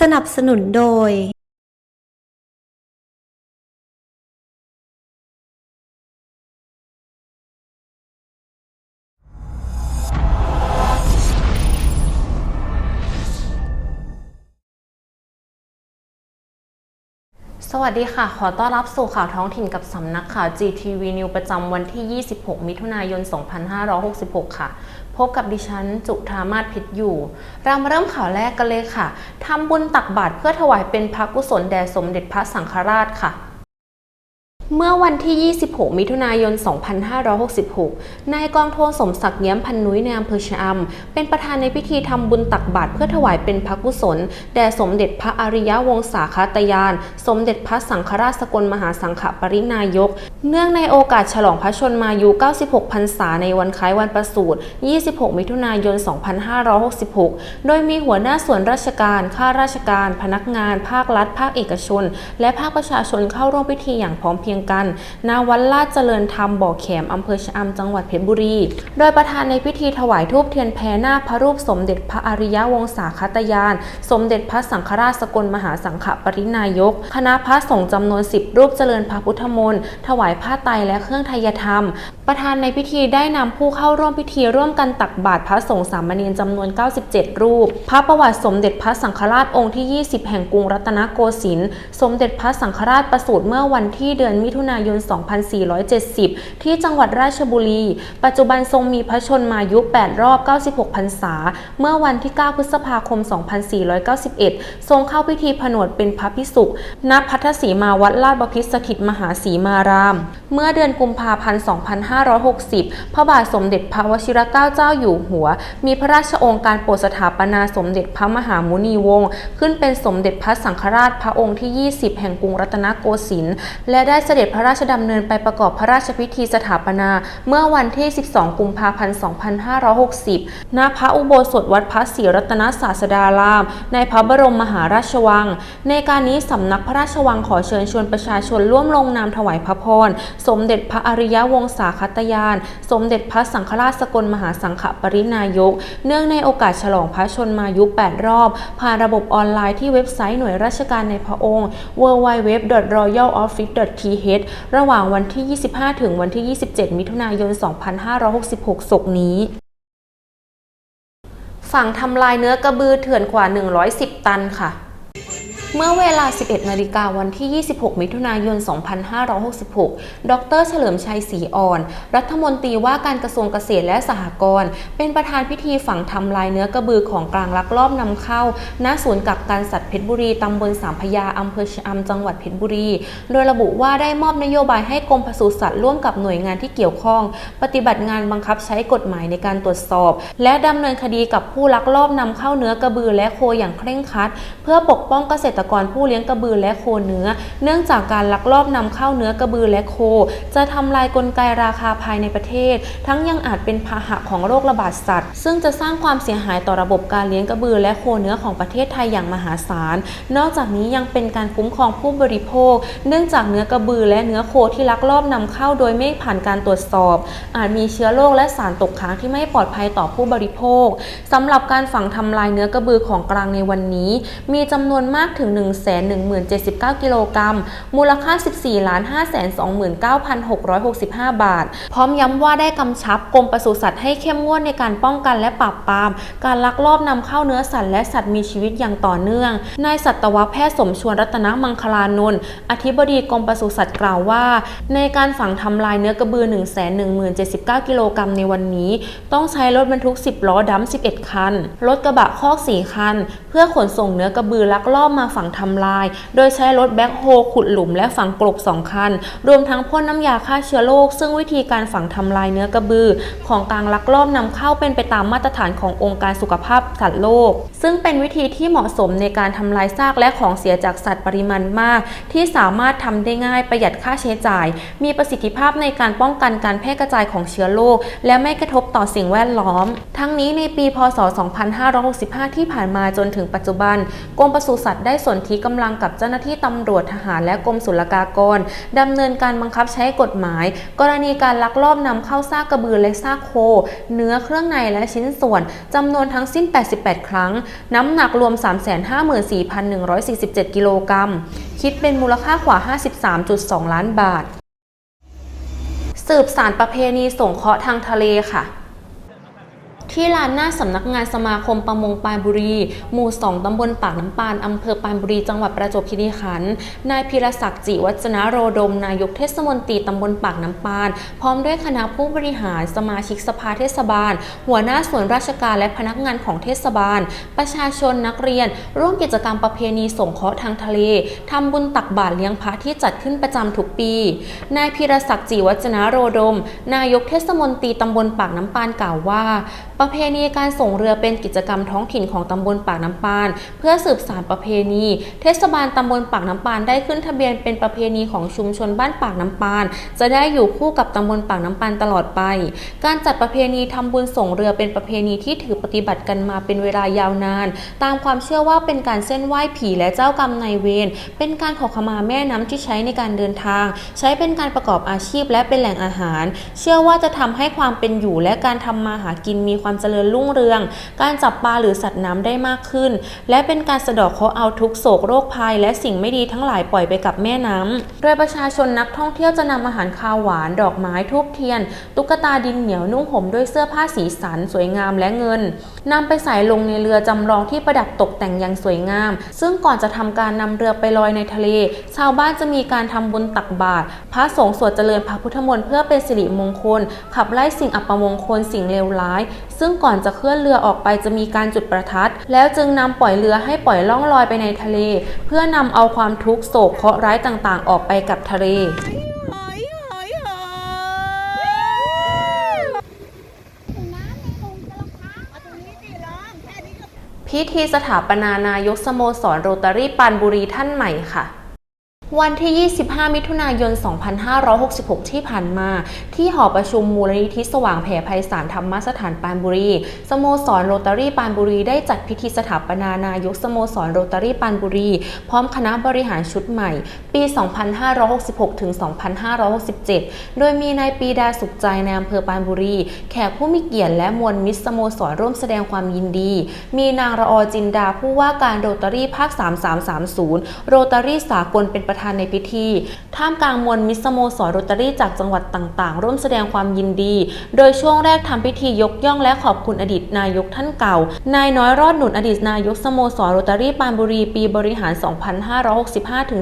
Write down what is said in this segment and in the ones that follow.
สนับสนุนโดยสวัสดีค่ะ ขอต้อนรับสู่ข่าวท้องถิ่นกับสำนักข่าว GTV News ประจำวันที่ 26 มิถุนายน 2566 ค่ะ พบกับดิฉันจุธามาศพิษอยู่ เรามาเริ่มข่าวแรกกันเลยค่ะ ทำบุญตักบาตรเพื่อถวายเป็นพระกุศลแด่สมเด็จพระสังฆราชค่ะ เมื่อวันที่ 26 มิถุนายน 2566 นายกองโทสมศักดิ์เย้มพันนุ้ยในอำเภอชะอำเป็นประธานในพิธีทำบุญตักบาตรเพื่อถวายเป็นพระกุศล แด่สมเด็จพระอริยวงศาคตยาน สมเด็จพระสังฆราชสกลมหาสังฆปรินายก เนื่องในโอกาสฉลองพระชนมายุ 96 พรรษาในวันคล้ายวันประสูติ 26 มิถุนายน 2566 โดยมีหัวหน้าส่วนราชการ ข้าราชการ พนักงาน ภาครัฐ ภาคเอกชน และภาคประชาชนเข้าร่วมพิธีอย่างพร้อมเพรียงกันณวัดลาดเจริญธรรมบ่อแขมอำเภอชะอำจังหวัดเพชรบุรี โดยประธานในพิธีถวายทูปเทียนแพหน้าพระรูปสมเด็จพระอริยวงศาคตยาน สมเด็จพระสังฆราชสกลมหาสังฆปรินายก คณะพระสงฆ์จำนวน 10 รูปเจริญพระพุทธมนต์ถวายผ้าไตรและเครื่องไทยธรรม ประธานในพิธีได้นำผู้เข้าร่วมพิธีร่วมกันตักบาตรพระสงฆ์สามเณรจำนวน 97 รูป พระประวัติสมเด็จพระสังฆราชองค์ที่ 20 แห่งกรุงรัตนโกสินทร์ สมเด็จพระสังฆราชประสูติเมื่อวันที่เดือนมิถุนายน 2470 ที่จังหวัดราชบุรี ปัจจุบันทรงมีพระชนมายุ 8 รอบ 96 พรรษา เมื่อวันที่ 9 พฤษภาคม 2491 ทรงเข้าพิธีผนวดเป็นพระพิสุณพัทธสีมาวัดลาดบพิตรสถิตมหาสีมาราม เมื่อเดือนกุมภาพันธ์ 2560 พระบาทสมเด็จพระวชิรเกล้าเจ้าอยู่หัว มีพระราชองค์การโปรดสถาปนาสมเด็จพระมหามุนีวงศ์ขึ้นเป็นสมเด็จพระสังฆราชพระองค์ที่ 20 แห่งกรุงรัตนโกสินทร์และได้เสด็จพระราชดำเนินไปประกอบพระราชพิธีสถาปนา เมื่อวันที่ 12 กุมภาพันธ์ 2560 ณ พระอุโบสถวัดพระศรีรัตนศาสดาราม ในพระบรมมหาราชวัง ในการนี้สำนักพระราชวังขอเชิญชวนประชาชนร่วมลงนามถวายพระพร สมเด็จพระอริยวงศาคตยาน สมเด็จพระสังฆราชสกลมหาสังฆปรินายก เนื่องในโอกาสฉลองพระชนมายุ 8 รอบ ผ่านระบบออนไลน์ที่เว็บไซต์หน่วยราชการในพระองค์ www.royaloffice.th ระหว่างวันที่ 25 ถึงวันที่ 27 มิถุนายน 2566ศกนี้ ฝั่งทำลายเนื้อกระบือเถื่อนกว่า 110 ตันค่ะ เมื่อเวลา 11 นาฬิกาวันที่ 26 มิถุนายน 2566 ดร เฉลิมชัยศรีอ่อน รัฐมนตรีว่าการกระทรวงเกษตรและสหกรณ์ เป็นประธานพิธีฝังทำลายเนื้อกระบือของกลางลักลอบนำเข้า ณ ศูนย์กักกันสัตว์เพชรบุรี ตำบลสามพยาอำเภอชะอำจังหวัดเพชรบุรี โดยระบุว่าได้มอบนโยบายให้กรมปศุสัตว์ร่วมกับหน่วยงานที่เกี่ยวข้อง ปฏิบัติงานบังคับใช้กฎหมายในการตรวจสอบ และดำเนินคดีกับผู้ลักลอบนำเข้าเนื้อกระบือและโคอย่างเคร่งครัด เพื่อปกป้องเกษตรกรผู้เลี้ยงกระบือและโคเนื้อ เนื่องจากการลักลอบนำเข้าเนื้อกระบือและโค จะทำลายกลไกราคาภายในประเทศ ทั้งยังอาจเป็นพาหะของโรคระบาดสัตว์ ซึ่งจะสร้างความเสียหายต่อระบบการเลี้ยงกระบือและโคเนื้อของประเทศไทยอย่างมหาศาล นอกจากนี้ยังเป็นการคุ้มครองผู้บริโภค เนื่องจากเนื้อกระบือและเนื้อโคที่ลักลอบนำเข้าโดยไม่ผ่านการตรวจสอบ อาจมีเชื้อโรคและสารตกค้างที่ไม่ปลอดภัยต่อผู้บริโภคสำหรับการฝังทำลายเนื้อกระบือของกลางในวันนี้ มีจำนวนมากถึง1 1 0 0 79 กิโลกรัม มูลค่า 14 5 29,665 บาท พร้อมย้ำว่าได้กำชับกรมปศุสัตว์ให้เข้มงวดในการป้องกันและปราบปราม การลักลอบนำเข้าเนื้อสัตว์และสัตว์มีชีวิตอย่างต่อเนื่อง นายสัตวแพทย์สมชวนรัตนมังคลานนท์อธิบดีกรมปศุสัตว์กล่าวว่า ในการฝังทำลายเนื้อกระบือ 1 1 0 79 กิโลกรัมในวันนี้ ต้องใช้รถบรรทุก 10 ล้อดำ11 คัน รถกระบะคอก 4 คัน เพื่อขนส่งเนื้อกระบือลักลอบมาฝังทำลาย โดยใช้รถแบ็คโฮขุดหลุมและฝังกลบ2คัน รวมทั้งพ่นน้ำยาฆ่าเชื้อโรค ซึ่งวิธีการฝังทำลายเนื้อกระบือ ของกลางลักลอบนำเข้าเป็นไปตามมาตรฐานขององค์การสุขภาพสัตว์โลก ซึ่งเป็นวิธีที่เหมาะสมในการทำลายซากและของเสียจากสัตว์ปริมาณมาก ที่สามารถทำได้ง่ายประหยัดค่าใช้จ่าย มีประสิทธิภาพในการป้องกันการแพร่กระจายของเชื้อโรคและไม่กระทบต่อสิ่งแวดล้อม ทั้งนี้ในปีพศ 2565 ที่ผ่านมาจนถึงปัจจุบันกรมปศุสัตว์ได้สนธิกำลังกับเจ้าหน้าที่ตำรวจทหารและกรมศุลกากรดำเนินการบังคับใช้กฎหมาย กรณีการลักลอบนำเข้าซากกระบือและซากโค เนื้อเครื่องในและชิ้นส่วนจำนวนทั้งสิ้น 88 ครั้ง น้ำหนักรวม 354,147 กิโลกรัม คิดเป็นมูลค่ากว่า 53.2 ล้านบาท สืบสารประเพณีส่งเคราะห์ทางทะเลค่ะ ที่ลานหน้าสำนักงานสมาคมประมงปานบุรี หมู่ 2 ตำบลปากน้ำปาน อำเภอปานบุรี จังหวัดประจวบคีรีขันธ์นายพีรศักดิ์จิวัจนะโรดม นายกเทศมนตรีตำบลปากน้ำปาน พร้อมด้วยคณะผู้บริหาร สมาชิกสภาเทศบาล หัวหน้าส่วนราชการและพนักงานของเทศบาล ประชาชนนักเรียน ร่วมกิจกรรมประเพณีสงเคราะห์ทางทะเลทำบุญตักบาตรเลี้ยงพระที่จัดขึ้นประจำทุกปี นายพีรศักดิ์จิวัจนะโรดม นายกเทศมนตรีตำบลปากน้ำปานกล่าวว่าประเพณีการส่งเรือเป็นกิจกรรมท้องถิ่นของตำบลปากน้ำปาน เพื่อสืบสานประเพณี เทศบาลตำบลปากน้ำปานได้ขึ้นทะเบียนเป็นประเพณีของชุมชนบ้านปากน้ำปาน จะได้อยู่คู่กับตำบลปากน้ำปานตลอดไป การจัดประเพณีทำบุญส่งเรือเป็นประเพณีที่ถือปฏิบัติกันมาเป็นเวลายาวนาน ตามความเชื่อว่าเป็นการเส้นไหว้ผีและเจ้ากรรมนายเวรเป็นการขอขมาแม่น้ำที่ใช้ในการเดินทาง ใช้เป็นการประกอบอาชีพและเป็นแหล่งอาหาร เชื่อว่าจะทำให้ความเป็นอยู่และการทำมาหากินมีความความเจริญรุ่งเรือง การจับปลาหรือสัตว์น้ำได้มากขึ้น และเป็นการสะดอกเคราะห์เอาทุกโศกโรคภัย และสิ่งไม่ดีทั้งหลายปล่อยไปกับแม่น้ำโดยประชาชนนักท่องเที่ยวจะนำอาหารคาวหวาน ดอกไม้ทูบเทียน ตุ๊กตาดินเหนียวนุ่งห่มด้วยเสื้อผ้าสีสัน สวยงามและเงินนำไปใส่ลงในเรือจำลองที่ประดับตกแต่งอย่างสวยงาม ซึ่งก่อนจะทำการนำเรือไปลอยในทะเล ชาวบ้านจะมีการทำบุญตักบาตรพระสงฆ์สวดเจริญพระพุทธมนต์เพื่อเป็นสิริมงคล ขับไล่สิ่งอัปมงคลสิ่งเลวร้ายซึ่งก่อนจะเคลื่อนเรือออกไปจะมีการจุดประทัด แล้วจึงนำปล่อยเรือให้ปล่อยล่องลอยไปในทะเล เพื่อนำเอาความทุกข์โศกเคราะห์ร้ายต่างๆ ออกไปกับทะเลพิธีสถาปนานายกสโมสรโรตารี่ปานบุรีท่านใหม่ค่ะ วันที่ 25 มิถุนายน 2566 ที่ผ่านมา ที่หอประชุมมูลนิธิสว่างแผ่ไพศาลธรรมสถานปานบุรี สโมสรโรตารี่ปานบุรีได้จัดพิธีสถาปนานายกสโมสรโรตารี่ปานบุรี พร้อมคณะบริหารชุดใหม่ ปี 2566 ถึง 2567 โดยมีนายปีดาสุขใจในอำเภอปานบุรี แขกผู้มีเกียรติและมวลมิตรสโมสรร่วมแสดงความยินดี มีนางระออจินดาผู้ว่าการโรตารี่ภาค 3330 โรตารี่สากลเป็นประธานในพิธี ท่ามกลางมวลมิสโมสรโรตารี่จากจังหวัดต่างๆ ร่วมแสดงความยินดี โดยช่วงแรกทำพิธียกย่องและขอบคุณอดีตนายกท่านเก่า นายน้อยรอดหนุนอดีตนายกสโมสรโรตารี่ปานบุรีปีบริหาร 2565ถึง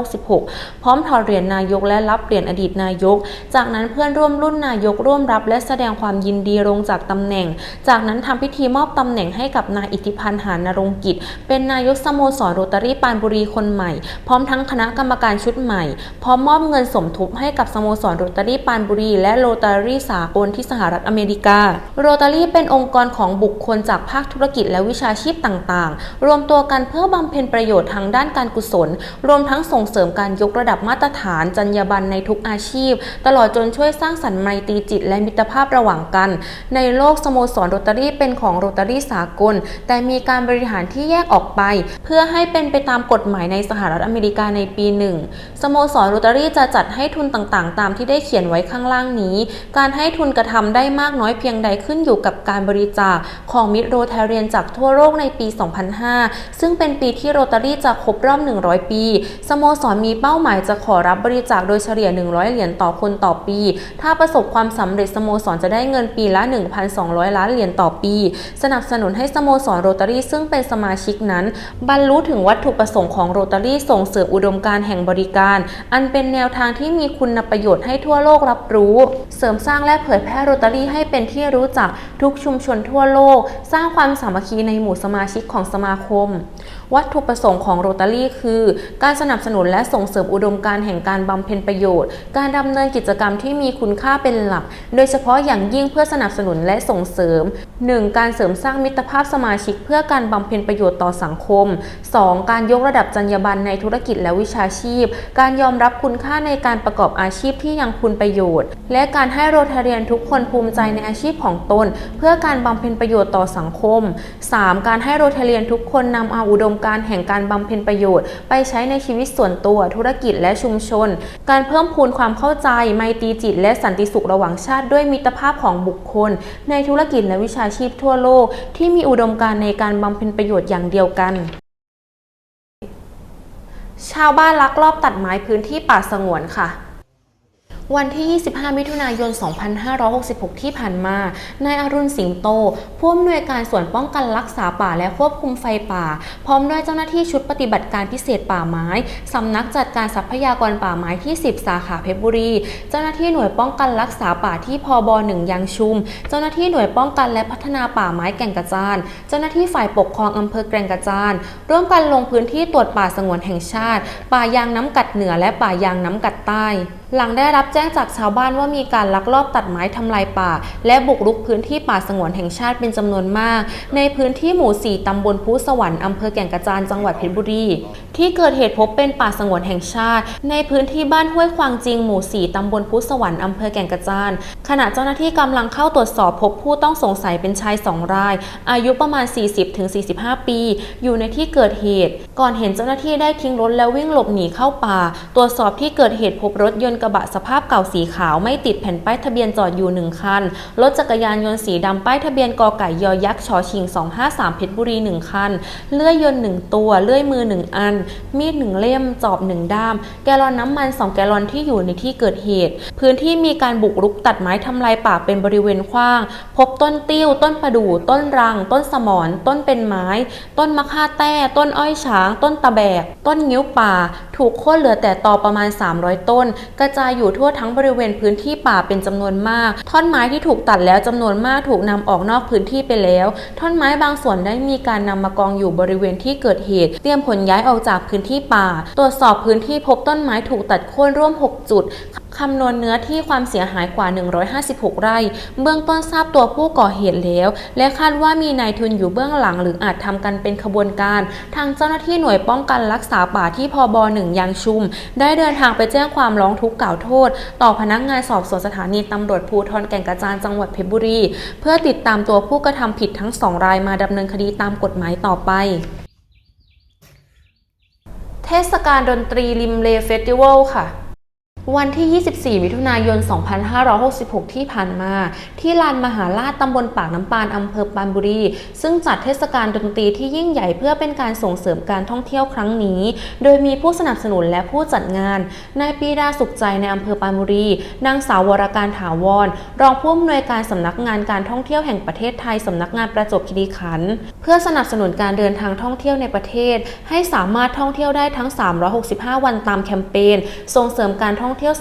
2566 พร้อมถอดเหรียญนายกและรับเหรียญอดีตนายก จากนั้นเพื่อนร่วมรุ่นนายกร่วมรับ และแสดงความยินดีลงจากตำแหน่ง จากนั้นทำพิธีมอบตำแหน่งให้กับนายอิทธิพันธ์หานรงค์กิจ เป็นนายกสโมสรโรตารี่ปานบุรีคนใหม่ พร้อมทั้งคณะกรรมการชุดใหม่พร้อมมอบเงินสมทบให้กับสโมสรโรตารี่ปรานบุรี และโรตารี่สากลที่สหรัฐอเมริกา โรตารี่เป็นองค์กรของบุคคลจากภาคธุรกิจและวิชาชีพต่างๆ รวมตัวกันเพื่อบำเพ็ญประโยชน์ทางด้านการกุศล รวมทั้งส่งเสริมการยกระดับมาตรฐาน จรรยาบรรณในทุกอาชีพ ตลอดจนช่วยสร้างสรรค์ไมตรีจิต และมิตรภาพระหว่างกัน ในโลกสโมสรโรตารี่เป็นของโรตารี่สากล แต่มีการบริหารที่แยกออกไป เพื่อให้เป็นไปตามกฎหมายในสหรัฐอเมริกาในปีหนึ่งสโมสรโรตารี่จะจัดให้ทุนต่างๆ ตามที่ได้เขียนไว้ข้างล่างนี้ การให้ทุนกระทำได้มากน้อยเพียงใดขึ้นอยู่กับการบริจาคของมิตรโรตาเรียนจากทั่วโลกในปี 2005 ซึ่งเป็นปีที่โรตารี่จะครบรอบ 100 ปี สโมสรมีเป้าหมายจะขอรับบริจาคโดยเฉลี่ย 100 เหรียญต่อคนต่อปี ถ้าประสบความสำเร็จสโมสรจะได้เงินปีละ 1,200 ล้านเหรียญต่อปี สนับสนุนให้สโมสรโรตารี่ซึ่งเป็นสมาชิกนั้น บรรลุถึงวัตถุประสงค์ของโรตารี่ส่งเสริมอุดมการแห่งบริการ อันเป็นแนวทางที่มีคุณประโยชน์ให้ทั่วโลกรับรู้ เสริมสร้างและเผยแพร่โรตารี่ให้เป็นที่รู้จักทุกชุมชนทั่วโลก สร้างความสามัคคีในหมู่สมาชิกของสมาคม วัตถุประสงค์ของโรตารี่คือ การสนับสนุนและส่งเสริมอุดมการณ์แห่งการบำเพ็ญประโยชน์ การดำเนินกิจกรรมที่มีคุณค่าเป็นหลัก โดยเฉพาะอย่างยิ่งเพื่อสนับสนุนและส่งเสริม 1. การเสริมสร้างมิตรภาพสมาชิก เพื่อการบำเพ็ญประโยชน์ต่อสังคม 2. การยกระดับจรรยาบรรณในธุรกิจและวิชาชีพ การยอมรับคุณค่าในการประกอบอาชีพที่ยังคุณประโยชน์ และการให้โรทาเรียนทุกคนภูมิใจในอาชีพของตน เพื่อการบำเพ็ญประโยชน์ต่อสังคม 3. การให้โรทาเรียนทุกคนนำเอาอุดมการแห่งการบำเพ็ญประโยชน์ ไปใช้ในชีวิตส่วนตัวธุรกิจและชุมชน การเพิ่มพูนความเข้าใจ ไมตรีจิต และสันติสุขระหว่างชาติด้วยมิตรภาพของบุคคล ในธุรกิจและวิชาชีพทั่วโลก ที่มีอุดมการณ์ในการบำเพ็ญประโยชน์อย่างเดียวกันชาวบ้านลักลอบตัดไม้พื้นที่ป่าสงวนค่ะ วันที่ 25 มิถุนายน 2566 ที่ผ่านมา นายอรุณสิงโต ผู้อำนวยการส่วนป้องกันรักษาป่าและควบคุมไฟป่า พร้อมด้วยเจ้าหน้าที่ชุดปฏิบัติการพิเศษป่าไม้ สำนักจัดการทรัพยากรป่าไม้ที่ 10 สาขาเพชรบุรี เจ้าหน้าที่หน่วยป้องกันรักษาป่าที่พบ1ยังชุม เจ้าหน้าที่หน่วยป้องกันและพัฒนาป่าไม้แก่งกระจาน เจ้าหน้าที่ฝ่ายปกครองอำเภอแก่งกระจาน ร่วมกันลงพื้นที่ตรวจป่าสงวนแห่งชาติ ป่ายางน้ำกัดเหนือและป่ายางน้ำกัดใต้หลังได้รับแจ้งจากชาวบ้านว่ามีการลักลอบตัดไม้ทำลายป่า และบุกรุกพื้นที่ป่าสงวนแห่งชาติเป็นจำนวนมาก ในพื้นที่หมู่ 4 ตำบลพุสวรรค์อำเภอแก่งกระจานจังหวัดเพชรบุรี ที่เกิดเหตุพบเป็นป่าสงวนแห่งชาติ ในพื้นที่บ้านห้วยควางจริงหมู่ 4 ตำบลพุสวรรค์อำเภอแก่งกระจาน ขณะเจ้าหน้าที่กำลังเข้าตรวจสอบพบผู้ต้องสงสัยเป็นชาย2ราย อายุประมาณ 40-45 ปี อยู่ในที่เกิดเหตุ ก่อนเห็นเจ้าหน้าที่ได้ทิ้งรถแล้ววิ่งหลบหนีเข้าป่า ตรวจสอบที่เกิดเหตุพบรถยนต์กระบะสภาพเก่าสีขาวไม่ติดแผ่นป้ายทะเบียนจอดอยู่หนึ่งคัน รถจักรยานยนต์สีดำป้ายทะเบียนกอไก่ยอยักษ์ชอชิง 253เพชรบุรี1คัน เลื่อยยนต์1ตัว เลื่อยมือ1อันมีด1เล่ม จอบ1ด้าม แกลลอนน้ำมัน2แกลลอนที่อยู่ในที่เกิดเหตุ พื้นที่มีการบุกรุกตัดไม้ทำลายป่าเป็นบริเวณกว้าง พบต้นติ้ว ต้นประดู่ ต้นรัง ต้นสมอน ต้นเป็นไม้ ต้นมะค่าแต้ ต้นอ้อยช้าง ต้นตะแบก ต้นงิ้วป่า ถูกโค่นเหลือแต่ตอประมาณ 300 ต้น กระจายอยู่ทั่วทั้งบริเวณพื้นที่ป่าเป็นจำนวนมาก ท่อนไม้ที่ถูกตัดแล้วจำนวนมากถูกนำออกนอกพื้นที่ไปแล้ว ท่อนไม้บางส่วนได้มีการนำมากองอยู่บริเวณที่เกิดเหตุ เตรียมผลย้ายออกจากพื้นที่ป่า ตรวจสอบพื้นที่พบต้นไม้ถูกตัดโค่นร่วม 6 จุดคำนวณเนื้อที่ความเสียหายกว่า 156 ไร่ เบื้องต้นทราบตัวผู้ก่อเหตุแล้ว และคาดว่ามีนายทุนอยู่เบื้องหลังหรืออาจทำกันเป็นขบวนการ ทางเจ้าหน้าที่หน่วยป้องกันรักษาป่าที่พบหนึ่งยางชุม ได้เดินทางไปแจ้งความร้องทุกข์กล่าวโทษ ต่อพนักงานสอบสวนสถานีตำรวจภูธรแก่งกระจานจังหวัดเพชรบุรี เพื่อติดตามตัวผู้กระทำผิดทั้งสองรายมาดำเนินคดีตามกฎหมายต่อไป เทศกาลดนตรีริมเลเฟสติวัลค่ะ วันที่ 24 มิถุนายน 2566 ที่ผ่านมา ที่ลานมหาราชตำบลปากน้ำปานอำเภอปานบุรี ซึ่งจัดเทศกาลดนตรีที่ยิ่งใหญ่เพื่อเป็นการส่งเสริมการท่องเที่ยวครั้งนี้ โดยมีผู้สนับสนุนและผู้จัดงาน นายปีดาสุขใจในอำเภอปานบุรี นางสาววรการถาวร รองผู้อำนวยการสำนักงานการท่องเที่ยวแห่งประเทศไทยสำนักงานประจวบคีรีขันธ์เพื่อสนับสนุนการเดินทางท่องเที่ยวในประเทศ ให้สามารถท่องเที่ยวได้ทั้ง 365 วันตามแคมเปญส่งเสริมการท่องเที่ยว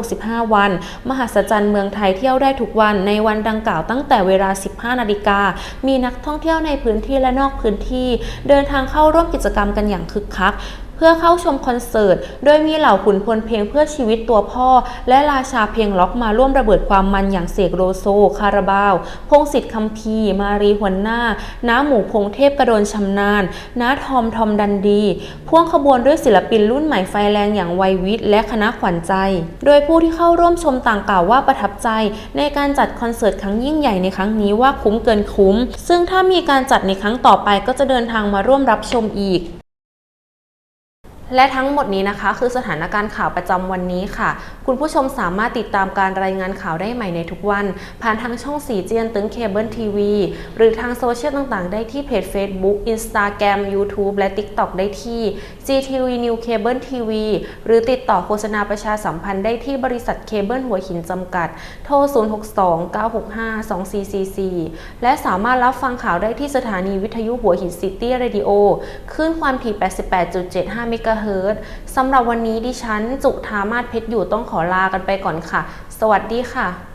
365 วัน มหัศจรรย์เมืองไทยเที่ยวได้ทุกวันในวันดังกล่าวตั้งแต่เวลา 15 นาฬิกา มีนักท่องเที่ยวในพื้นที่และนอกพื้นที่ เดินทางเข้าร่วมกิจกรรมกันอย่างคึกคัก พื่อเข้าชมคอนเสิร์ต โดยมีเหล่าขุนพลเพลงเพื่อชีวิตตัวพ่อ และราชาเพลงล็อกมาร่วมระเบิดความมันอย่างเสกโลโซ คาราบาว พงศิษฐ์คัมพีมารีหวนหน้า น้าหมูพงเทพกระโดนชำนาญ น้าทอมทอมดันดี พ่วงขบวนด้วยศิลปินรุ่นใหม่ไฟแรงอย่างไวยวิทย์และคณะขวัญใจ โดยผู้ที่เข้าร่วมชมต่างกล่าวว่าประทับใจ ในการจัดคอนเสิร์ตครั้งยิ่งใหญ่ในครั้งนี้ว่าคุ้มเกินคุ้ม ซึ่งถ้ามีการจัดในครั้งต่อไปก็จะเดินทางมาร่วมรับชมอีก และทั้งหมดนี้นะคะ คือสถานการณ์ข่าวประจำวันนี้ค่ะ คุณผู้ชมสามารถติดตามการรายงานข่าวได้ใหม่ในทุกวัน ผ่านทางช่องสีเจียนตึงเคเบิลทีวีหรือทางโซเชียลต่างๆ ได้ที่เพจ Facebook Instagram YouTube และ TikTok ได้ที่ GTV New Cable TV หรือติดต่อโฆษณาประชาสัมพันธ์ได้ที่บริษัทเคเบิลหัวหินจำกัด โทร 062-965-2444 และสามารถรับฟังข่าวได้ที่สถานีวิทยุหัวหินซิตี้เรดิโอคลื่นความถี่ 88.75 เมกะเฮิรตซ์สำหรับวันนี้ดิฉันจุธามาศเพชรอยู่ต้องขอลากันไปก่อนค่ะ สวัสดีค่ะ